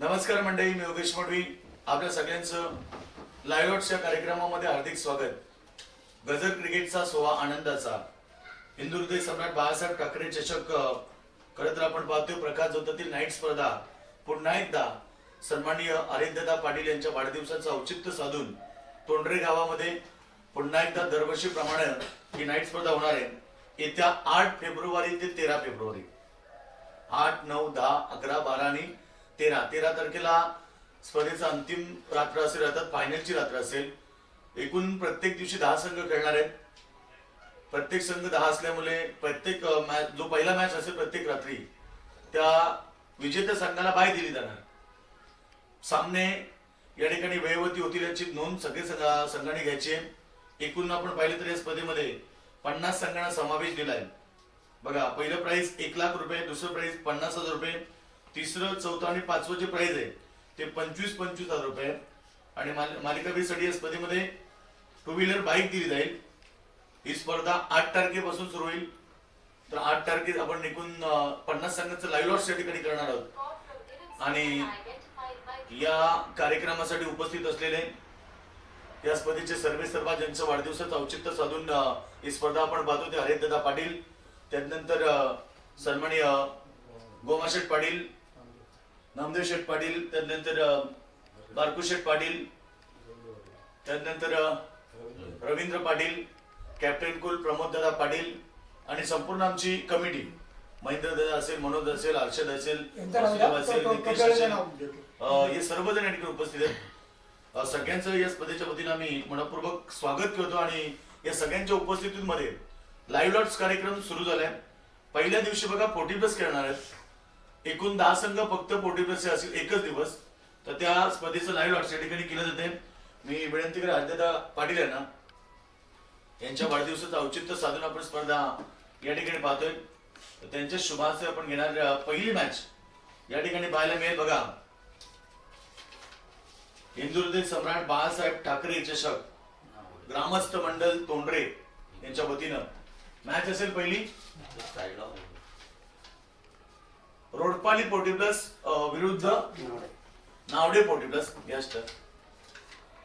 नमस्कार मंडळी मी योगेश मडवी. आपल्या सगळ्यांचं लाईव्हच्या कार्यक्रमामध्ये हार्दिक स्वागत. गजर क्रिकेटचा सोहा आनंदाचा. हिंदू हृदय सम्राट बाळासाहेब ठाकरे चषक खरं तर आपण पाहतोय प्रकाश जोतातील नाईट स्पर्धा. पुन्हा एकदा सन्माननीय आराध्यदा पाटील यांच्या वाढदिवसाचं औचित्य साधून तोंडरे गावामध्ये पुन्हा एकदा दरवर्षीप्रमाणे ही नाईट स्पर्धा होणार आहे. येत्या आठ फेब्रुवारी ते तेरा फेब्रुवारी. आठ नऊ दहा अकरा बारा आणि तेरा. तेरा तारखेला स्पर्धेचा अंतिम रात्र असेल अर्थात फायनलची रात्र असेल. एकूण प्रत्येक दिवशी दहा संघ खेळणार आहेत. प्रत्येक संघ दहा असल्यामुळे प्रत्येक मॅच जो पहिला मॅच असेल प्रत्येक रात्री त्या विजेत्या संघाला बाय दिली जाणार. सामने या ठिकाणी वयवती होतील याची नोंद सगळे संघा- संघाने घ्यायची आहे. एकूण आपण पाहिलं तर या स्पर्धेमध्ये पन्नास संघांना समावेश दिला आहे बघा पहिलं प्राइस एक लाख रुपये दुसरं प्राइस पन्नास हजार रुपये. तिसरं चौथं आणि पाचवं जे प्राईज आहे ते पंचवीस पंचवीस हजार रुपये आणि माल- मालिकावीरसाठी या स्पर्धेमध्ये टू व्हीलर बाईक दिली जाईल. ही स्पर्धा आठ तारखेपासून सुरू होईल. तर आठ तारखेत आपण एकूण पन्नास संघाचं लाईव्ह लॉट या ठिकाणी करणार आहोत. आणि या कार्यक्रमासाठी उपस्थित असलेले या स्पर्धेचे सर्वे सर्वा ज्यांचं वाढदिवसाचं औचित्य साधून ही स्पर्धा आपण पाहतो ते हरिदादा पाटील त्यानंतर अ, सन्माननीय पाटील नामदेव शेठ पाटील त्यानंतर बारकू शेठ पाटील त्यानंतर रवींद्र पाटील कॅप्टन कुल प्रमोद दादा पाटील आणि संपूर्ण आमची कमिटी. महेंद्र दादा असेल मनोज असेल हर्षद असेल. असेल नितेश असेल. हे सर्वजण या ठिकाणी उपस्थित आहेत. सगळ्यांचं या स्पर्धेच्या वतीनं आम्ही मनपूर्वक स्वागत करतो आणि या सगळ्यांच्या उपस्थितीमध्ये लाईव्ह लॉट्स कार्यक्रम सुरू झालाय. पहिल्या दिवशी बघा फोर्टी प्लस खेळणार आहेत. एकूण दहा संघ फक्त पोटीप्रसे असेल एकच दिवस तर त्या स्पर्धेचं लाईव्ह लॉट्स या ठिकाणी केलं जाते मी विनंती करेन आद्यता पाटील यांना. यांच्या वाढदिवसाचं औचित्य साधून आपण स्पर्धा या ठिकाणी पाहतोय. त्यांच्या शुभाचे आपण घेणार पहिली मॅच या ठिकाणी पाहायला मिळेल बघा. हिंदू सम्राट बाळासाहेब ठाकरे चषक ग्रामस्थ मंडल तोंडरे यांच्या वतीनं. मॅच असेल पहिली. रोडपाली पोटी प्लस विरुद्ध नावडे पोटी प्लस यश तर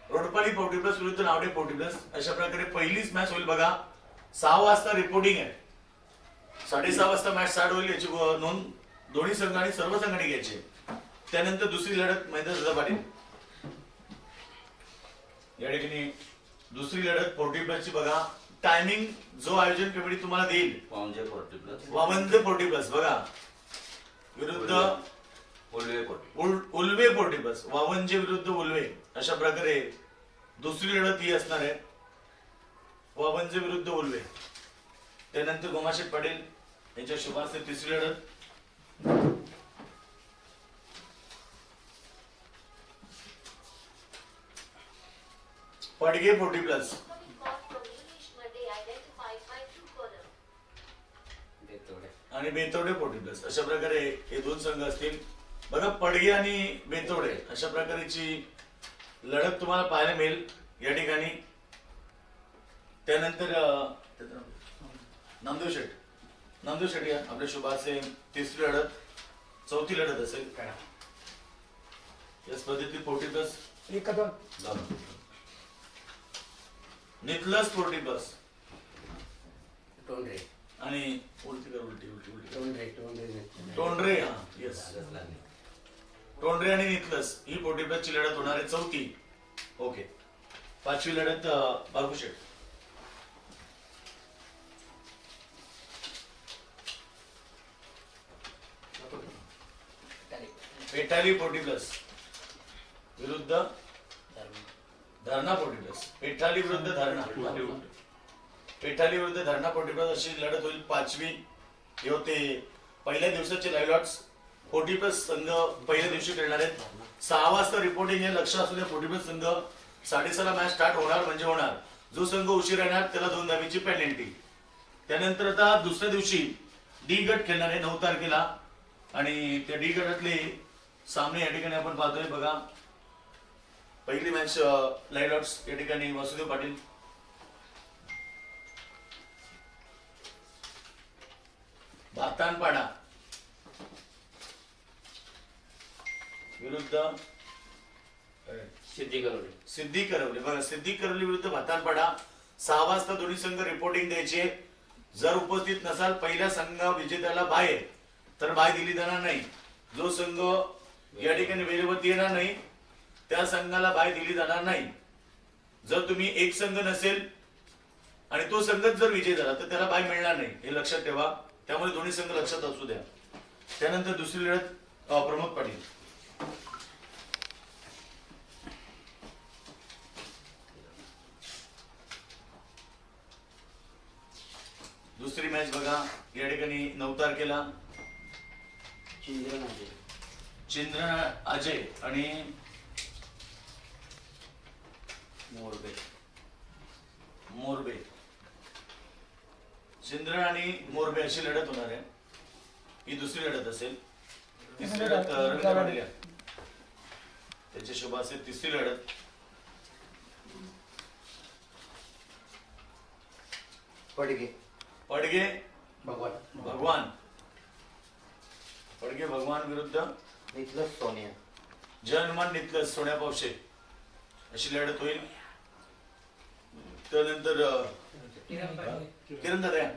रोडपाली पोटी प्लस विरुद्ध नावडे पोटी प्लस अशा प्रकारे पहिलीच मॅच होईल बघा. सहा वाजता रिपोर्टिंग आहे. साडेसहा वाजता मॅच स्टार्ट होईल याची नोंद दोन्ही संघांनी सर्व संघांनी घ्यायची. त्यानंतर दुसरी लढत महेंद्र पाटील. या ठिकाणी दुसरी लढत फोर्टी प्लसची बघा. टायमिंग जो आयोजन कमिटी तुम्हाला देईल प्लस. वावंत फोर्टी प्लस बघा. विरुद्ध उलवे उल- उल्वे प्लस वावंजे विरुद्ध उल्वे. अशा प्रकारे दुसरी लढत ही असणार आहे. वावंजे विरुद्ध उल्वे. त्यानंतर गोमाशेठ पाटील यांच्या शुभास्ते तिसरी लढत. Padge forty plus. आणि बेतवडे फोर्टी प्लस अशा प्रकारे हे दोन संघ असतील. बघा पडगे आणि बेतवडे अशा प्रकारची लढत तुम्हाला पाहायला मिळेल या ठिकाणी. त्यानंतर नामदेव शेठ. नामदेव शेठ या आपल्या शुभाचे तिसरी लढत चौथी लढत असेल. काय या स्पर्धेतील फोर्टी प्लस निकलस फोर्टी प्लस टोंडरे आणि उलटी कर उलटी उलटी उलटी. टोंडरे टोंडरे टोंडरे हा येस टोंडरे आणि निकलस ही फोर्टी प्लस ची लढत होणार आहे चौथी. ओके. पाचवी लढत बाबू शेठ पेटाली फोर्टी प्लस विरुद्ध धरणा. फोर्टी प्लस पेठाली विरुद्ध धरणा. इटाली विरुद्ध धरणा फोर्टीप्लस अशी लढत होईल. पाचवी हे होते. पहिल्या दिवसाचे लाईव्ह लॉट्स संघ पहिल्या दिवशी खेळणार आहेत. सहा वाजता रिपोर्टिंग हे लक्ष असू द्या फोर्टीप्लस संघ साडेसहाला मॅच स्टार्ट होणार म्हणजे होणार. जो संघ उशीर येणार त्याला दोन धावीची पेनल्टी त्यानंतर आता दुसऱ्या दिवशी डी गट खेळणार आहे नऊ तारखेला. आणि त्या डी गटातले सामने या ठिकाणी आपण पाहतोय. बघा पहिली मॅच लाईव्ह लॉट्स या ठिकाणी वासुदेव पाटील भातानपाडा विरुद्ध? सिद्धी करोडे सिद्धी करवली. बघा सिद्धी करवली विरुद्ध भातानपाडा सहा वाजता दोन्ही संघ रिपोर्टिंग द्यायची. जर उपस्थित नसाल पहिल्या संघ विजेत्याला बाहेर तर बाय दिली जाणार नाही. जो संघ या ठिकाणी वेळेवरती येणार नाही त्या संघाला बाय दिली जाणार नाही. जर तुम्ही एक संघ नसेल आणि तो संघच जर विजय झाला तर त्याला बाय मिळणार नाही. हे लक्षात ठेवा. त्यामुळे दोन्ही संघ लक्षात असू द्या. त्यानंतर दुसरी लढत प्रमोद पाटील. दुसरी मॅच बघा. या ठिकाणी नऊ तारखेला चंद्र अजय आणि मोरबे. मोरबे. चंद्र आणि मोरबे अशी लढत होणार आहे. ही दुसरी लढत असेल. तिसरी लढत रवींद्र पाटील या. त्याची शुभ असेल तिसरी लढत. पडगे. पडगे भगवान. भगवान. पडगे भगवान विरुद्ध इथलं सोनिया. जनमान नितलं सोन्या पावशे. अशी लढत होईल. त्यानंतर अं, किरण दादा या.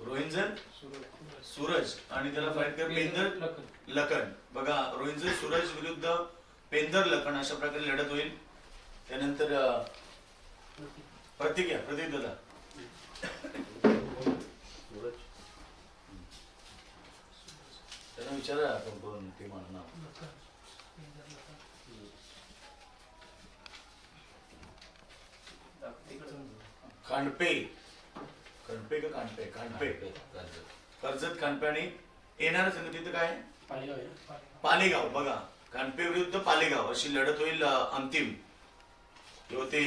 रोहिंजन सूरज आणि त्याला फाईट कर पेंदर लखन. बघा रोहिंजन सूरज विरुद्ध पेंदर लखन अशा प्रकारे लढत होईल. त्यानंतर या प्रतीक दादा विचारा आपण कोण ते म्हणा खांडपे. खांडपे का कांडपे खांडपे. कर्जत खांडपे आणि येणार संघ तिथं काय? पालेगाव बघा कानपे विरुद्ध पालेगाव. अशी लढत होईल अंतिम. किंवा ते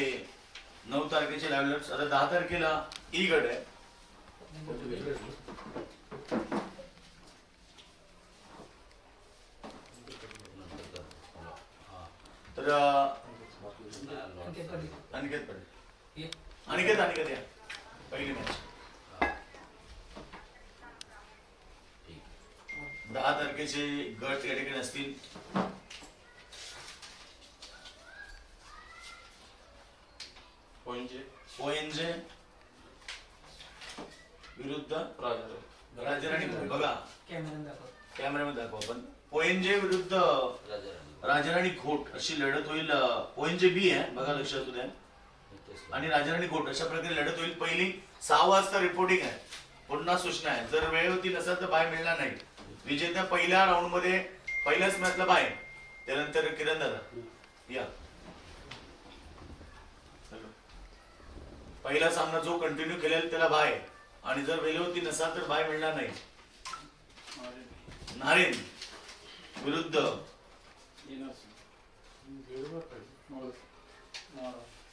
नऊ तारखेचे लाईव्ह लढत आता दहा तारखेला ई गड आहे. अ, अनिकेत पडेल अनिकेत अनिकेत या. पहिली मॅच दहा तारखेचे गट या ठिकाणी असतील. ओएनजे. विरुद्ध राजाराणी बघा. कॅमेऱ्यामध्ये दाखवा आपण. ओएनजे विरुद्ध राजाराणी खोट अशी लढत होईल ओएनजे बी आहे बघा लक्षात असू द्या. आणि राजाराणी घोट अशा प्रकारे लढत होईल. पहिली सहा वाजता रिपोर्टिंग आहे. पुन्हा सूचना आहे. जर वेळ होती नसेल तर बाय मिळणार नाही. विजेत्या पहिल्या राऊंडमध्ये पहिल्याच मॅचला बाय त्यानंतर किरण दादा. या. पहिला सामना जो कंटिन्यू केलेला त्याला बाय आणि जर वेळ होती नसाल तर बाय मिळणार नाही. नारेन. विरुद्ध.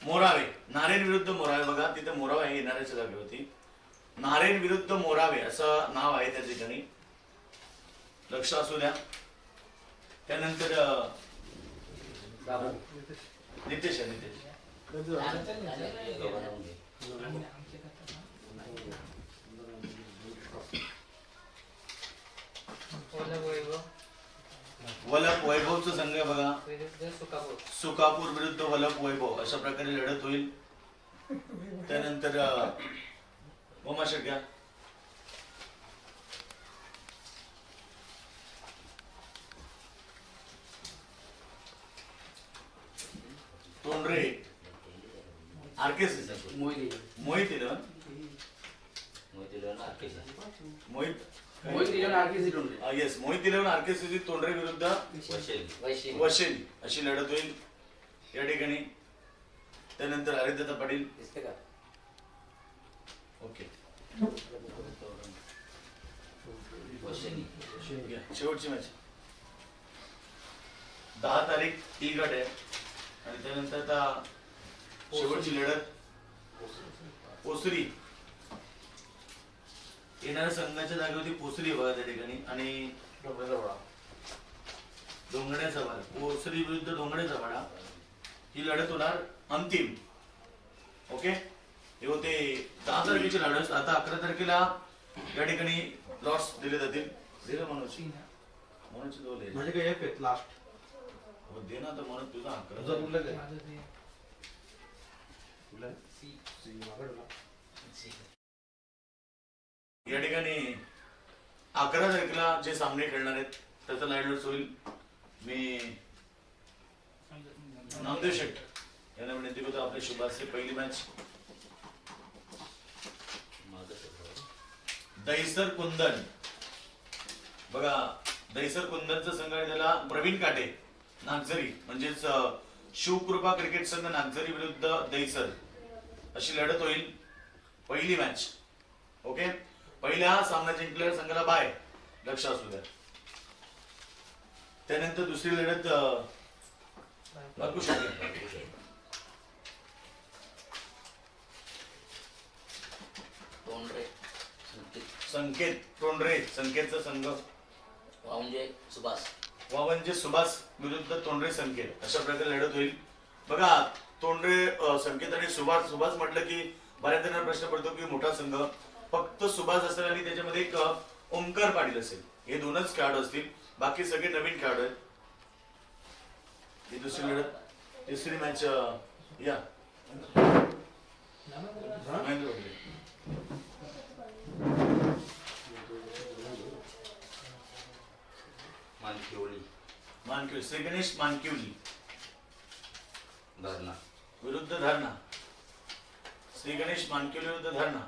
मोरावे. नारेन विरुद्ध मोरावे. बघा तिथे मोरावे हे येणाऱ्याच्या जागी होती नारेन विरुद्ध मोरावे असं नाव आहे त्या ठिकाणी. लक्ष असू द्या. त्यानंतर नितेश आहे नितेश. वलप वैभवचं संघ बघा. सुकापूर. विरुद्ध वलप वैभव अशा प्रकारे लढत होईल. त्यानंतर Uma Shetya Tondare. R K S. Mohit eleven Mohit? Yes Mohit eleven R K C Tondare विरुद्ध वशेल. अशी लढत होईल. या ठिकाणी त्यानंतर हरिदत्ता पाटील. ओके. घ्या, शेवटची मॅच दहा तारीख टी गट आहे. आणि त्यानंतर आता शेवटची लढत. पोसरी येणाऱ्या संघाच्या जागेवरती पोसरी बघा त्या ठिकाणी. आणि डोंगण्याचा वाडा पोसरी विरुद्ध डोंगण्याचा वाडा ही लढत होणार अंतिम. ओके? हे होते दहा तारखेची लढत. आता अकरा तारखेला या ठिकाणी लॉट्स दिले जातील. दिले मनोज आहे. माझे काही आहेत लास्ट हो, दे ना तर मनोज तुझा अकरा. तुझं कुठलं काय माझं ते कुठलं सी. सी. या ठिकाणी अकरा तारखेला जे सामने खेळणार आहेत त्याचा लाईव्ह होईल मी नामदेव शेठ यांना विनंती करतो आपल्या शुभाचे पहिली मॅच दहिसर कुंदन. बघा दहिसर कुंदनचा संघ आहे त्याला प्रवीण काटे नागझरी. म्हणजेच शिवकृपा क्रिकेट संघ नागझरी विरुद्ध दहिसर. अशी लढत होईल. पहिली मॅच ओके? पहिल्या सामना जिंकलेल्या संघाला बाय लक्ष असू द्या. त्यानंतर दुसरी लढत शकते तोंडरे. संकेत. संकेत तोंडरे. संकेतचा संघ. वावंजे सुभाष. वावंजे सुभाष विरुद्ध तोंडरे संकेत. अशा प्रकारे लढत होईल. बघा तोंडरे अं, संकेत आणि सुभाष सुभाष म्हटलं की बऱ्याच जणांना प्रश्न पडतो की मोठा संघ. फक्त सुभाष असेल आणि त्याच्यामध्ये एक ओंकार पाटील असेल. हे दोनच खेळाडू असतील. बाकी सगळे नवीन खेळाडू आहेत. ही दुसरी लढत तिसरी मॅच या. महेंद्र वगैरे. मानकिवली. मानकिवली. श्री गणेश मानकिवली. धरणा. विरुद्ध धरणा. श्री गणेश मानकिवली विरुद्ध धरणा.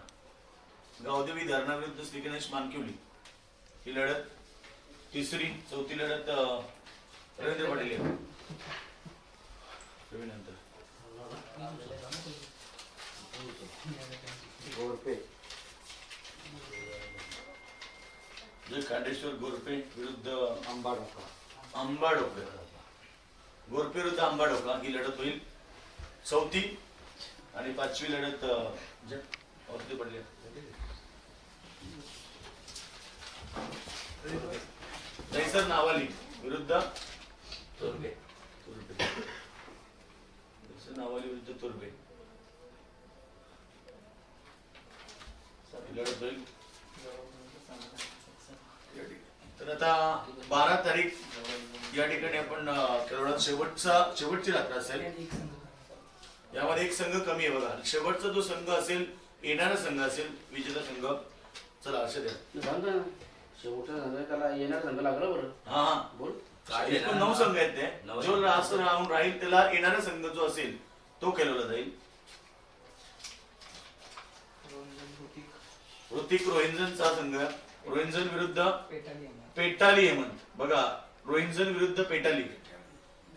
गावदेवी धरणा विरुद्ध श्री गणेश मानकिवली ही लढत तिसरी चौथी लढत रवींद्र पाटील जय खांडेश्वर गोरपे विरुद्ध आंबाडोका आंबाडोका गोरपे विरुद्ध आंबाडोका ही लढत होईल. चौथी आणि पाचवी लढत जे- पडली जयसर नावाली विरुद्ध तुर्बे तुर्बे जयसर नावाली विरुद्ध तुर्बे लढत होईल तर आता बारा तारीख या ठिकाणी आपण अं, शेवटचा शेवटची रात्र असेल. यामध्ये एक संघ कमी आहे बघा. शेवटचा जो संघ असेल येणारा संघ असेल विजेता संघ. चला असे द्या. शेवटचा झालं त्याला येणार संघ लागला बरं. हा हा. बोल. काय एकूण नऊ संघ आहेत ते. नऊ जो संघ. राहून राहील त्याला येणारा संघ जो असेल तो खेळवला जाईल. रोहनजन ऋतिक ऋतिक रोहिंजनचा संघ. रोहिंजन विरुद्ध पेटाली. पेटाली हेमंत. बघा रोहिंजन विरुद्ध पेटाली.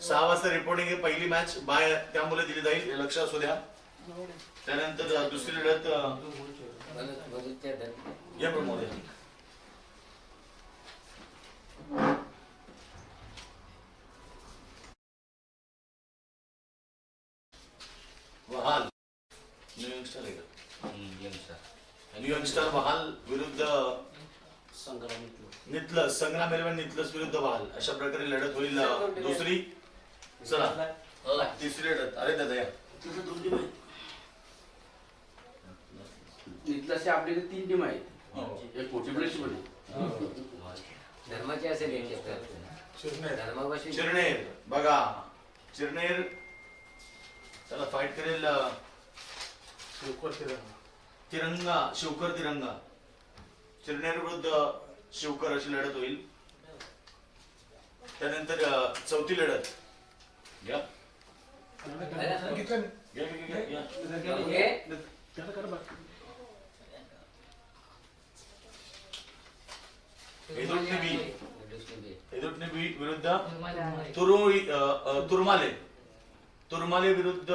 सहा वाजता रिपोर्टिंग आहे पहिली मॅच बाय त्यामुळे दिली जाईल. हे लक्ष असू द्या. त्यानंतर अं, दुसरी लढत अं, धर्म या प्रमोद वहाल. न्यू यंगस्टर आहे का? न्यू यंगस्टर वहाल विरुद्ध संग्रामीतलं नितलस संग्राम एलेवन नितलस विरुद्ध वहाल. अशा प्रकारे लढत होईल दुसरी चला. तिसरी लढत. अरे दादा या. तिथं दोन टीम आहेत. इथलं असे आपल्याकडे तीन टीम आहेत. हो. एक मोठी पण आहे. धर्माची असेल एक क्षेत्र धर्मापाशी चिरनेर. बघा चिरनेर त्याला फाईट करेल अं, तिरंगा. शिवकर तिरंगा. चिरनेर विरुद्ध शिवकर अशी लढत होईल. त्यानंतर चौथी लढत. घ्या. घ्या, घ्या, घ्या, घ्या. बी विरुद्ध. तुरुळी तुरमाले. तुरमाले विरुद्ध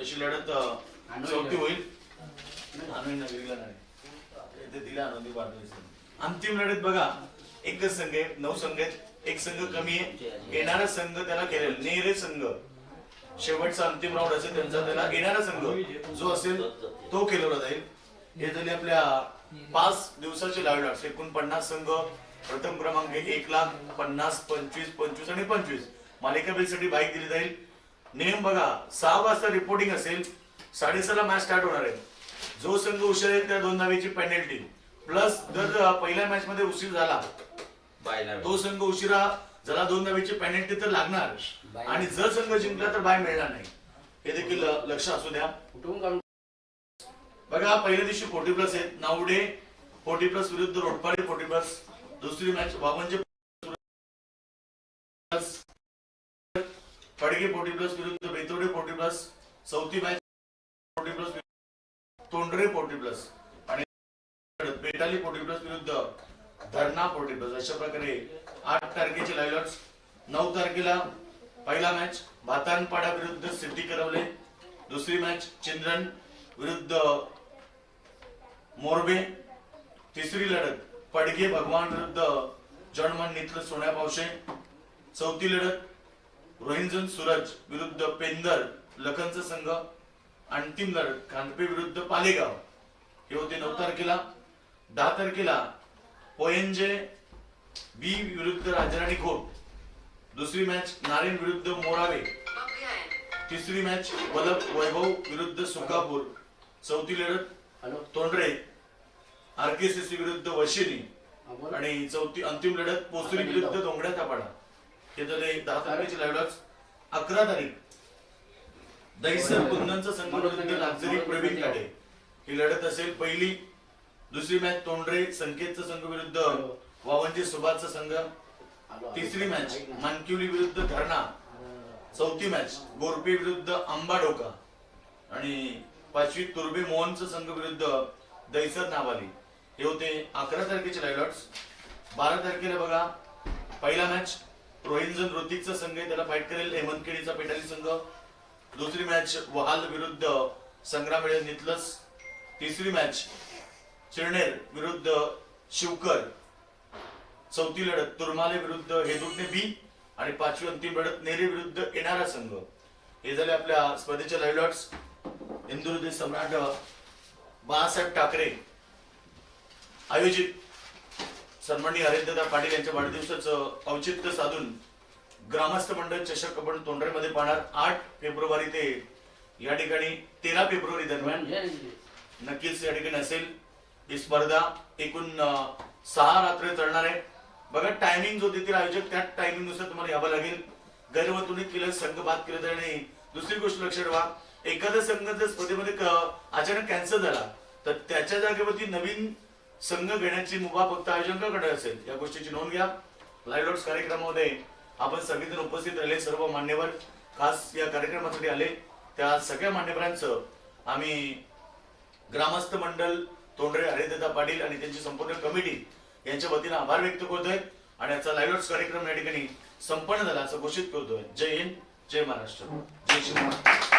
अशी लढत चौथी होईल. आनंदी नगरीला नाही इथे दिला आनंदी पाठवायचं अंतिम लढत बघा. एकच संघ आहे नऊ संघ आहेत. एक संघ कमी आहे. येणारा संघ त्याला खेळेल. नेरे संघ. शेवटचा अंतिम राऊंड असेल त्यांचा त्याला येणारा संघ जो असेल तो खेळवला जाईल. हे झाले आपल्या पाच दिवसाचे लाईव्ह एकूण पन्नास संघ प्रथम क्रमांक एक लाख पन्नास पंचवीस पंचवीस आणि पंचवीस. मालिका साठी बाईक दिली जाईल. नियम बघा सहा वाजता रिपोर्टिंग असेल साडेसहाला मॅच स्टार्ट होणार आहे. जो संघ उशीर येईल त्या दोन धावेची पेनल्टी प्लस जर पहिल्या मॅच मध्ये उशीर झाला तो संघ उशिरा झाला दोन धावेची पेनल्टी तर लागणार. आणि जर संघ जिंकला तर बाय मिळणार नाही. हे देखील लक्ष असू द्या. बघा पहिल्या दिवशी फोर्टी प्लस आहेत. नावडे फोर्टी प्लस विरुद्ध रोटपाडी फोर्टी प्लस दुसरी मॅच वामनचे फडके फोर्टी प्लस विरुद्ध बेतोडे फोर्टी प्लस चौथी match forty plus Tondare forty plus आणि बेटाली फोर्टी प्लस विरुद्ध धरणा फोर्टी प्लस अशा प्रकारे आठ तारखेचे लायलॉट्स नऊ तारखेला पहिला मॅच भातानपाडा विरुद्ध सिटी करवले. दुसरी मॅच चिंद्रन विरुद्ध मोरबे. तिसरी लढत पडगे भगवान विरुद्ध जणमन नित्र सोन्या पावशे चौथी लढत रोहिंजन सूरज विरुद्ध पेंदर लखनचा संघ अंतिम लढत खानपे विरुद्ध पालेगाव. हे होते नऊ तारखेला. दहा तारखेला पोयंजे बी विरुद्ध राजाराणी खोट दुसरी मॅच नारायण विरुद्ध मोरावे. तिसरी मॅच वलभ वैभव विरुद्ध सुकापूर. चौथी लढत तोंडरे. आरकेसीसी विरुद्ध वशिनी. आणि चौथी अंतिम लढत पोसरी विरुद्ध डोंगड्या तापाडा हे झाले दहा तारखेचे लाईव्ह अकरा तारीख. दहिसर कुंदनचा संघ विरुद्ध लाक्झरी प्रवीण काटे. ही लढत असेल पहिली. दुसरी मॅच तोंडरे संकेतचा संघ विरुद्ध. वावंजी सुभाषचा संघ. तिसरी मॅच. मानकिवली विरुद्ध धरणा. चौथी मॅच गोरपे विरुद्ध आंबा डोका. आणि पाचवी तुर्बे मोहनचा संघ विरुद्ध दैसर नावाली. हे होते अकरा तारखेचे लायलॉट्स बारा तारखेला बघा पहिला मॅच रोहिंजन ऋतिकचा संघ आहे त्याला फाईट करेल हेमंत केडीचा पेटाली संघ. दुसरी मॅच वहाल विरुद्ध संग्राम नितलस. तिसरी मॅच चिरणेर विरुद्ध शिवकर. चौथी लढत तुरमाले विरुद्ध हेदुटने बी आणि पाचवी अंतिम लढत नेरी विरुद्ध येणारा संघ. हे झाले आपल्या स्पर्धेचे लाईव्ह लॉट्स सम्राट बाळासाहेब ठाकरे आयोजित सन्माननीय हरिंद्रदा पाटील यांच्या वाढदिवसाचं औचित्य साधून ग्रामस्थ मंडळ चषक आपण तोंडरेमध्ये पाहणार. आठ फेब्रुवारी ते या ठिकाणी तेरा फेब्रुवारी दरम्यान नक्कीच या ठिकाणी असेल. ही स्पर्धा एकूण सहा रात्र चालणार आहे. बघा टायमिंग जो देतील आयोजक त्या टायमिंगनुसार तुम्हाला यावं लागेल. गैरवर्तुणीत केलं संघ बाद केलं तर आणि दुसरी गोष्ट लक्षात ठेवा. एखादा संघ जर स्पर्धेमध्ये अचानक कॅन्सल झाला तर त्याच्या जागेवरती नवीन संघ घेण्याची मुभा फक्त आयोजकांकडे असेल या गोष्टीची नोंद घ्या. लाईव्ह कार्यक्रमामध्ये आपण सगळेजण उपस्थित राहिले सर्व मान्यवर खास या कार्यक्रमासाठी आले. त्या सगळ्या मान्यवरांचं आम्ही ग्रामस्थ मंडल तोंडरे हरिदत्ता पाटील आणि त्यांची संपूर्ण कमिटी यांच्या वतीने आभार व्यक्त करतोय आणि याचा लाईव्ह कार्यक्रम या ठिकाणी संपन्न झाला असं घोषित करतोय. जय हिंद जय महाराष्ट्र. जय श्री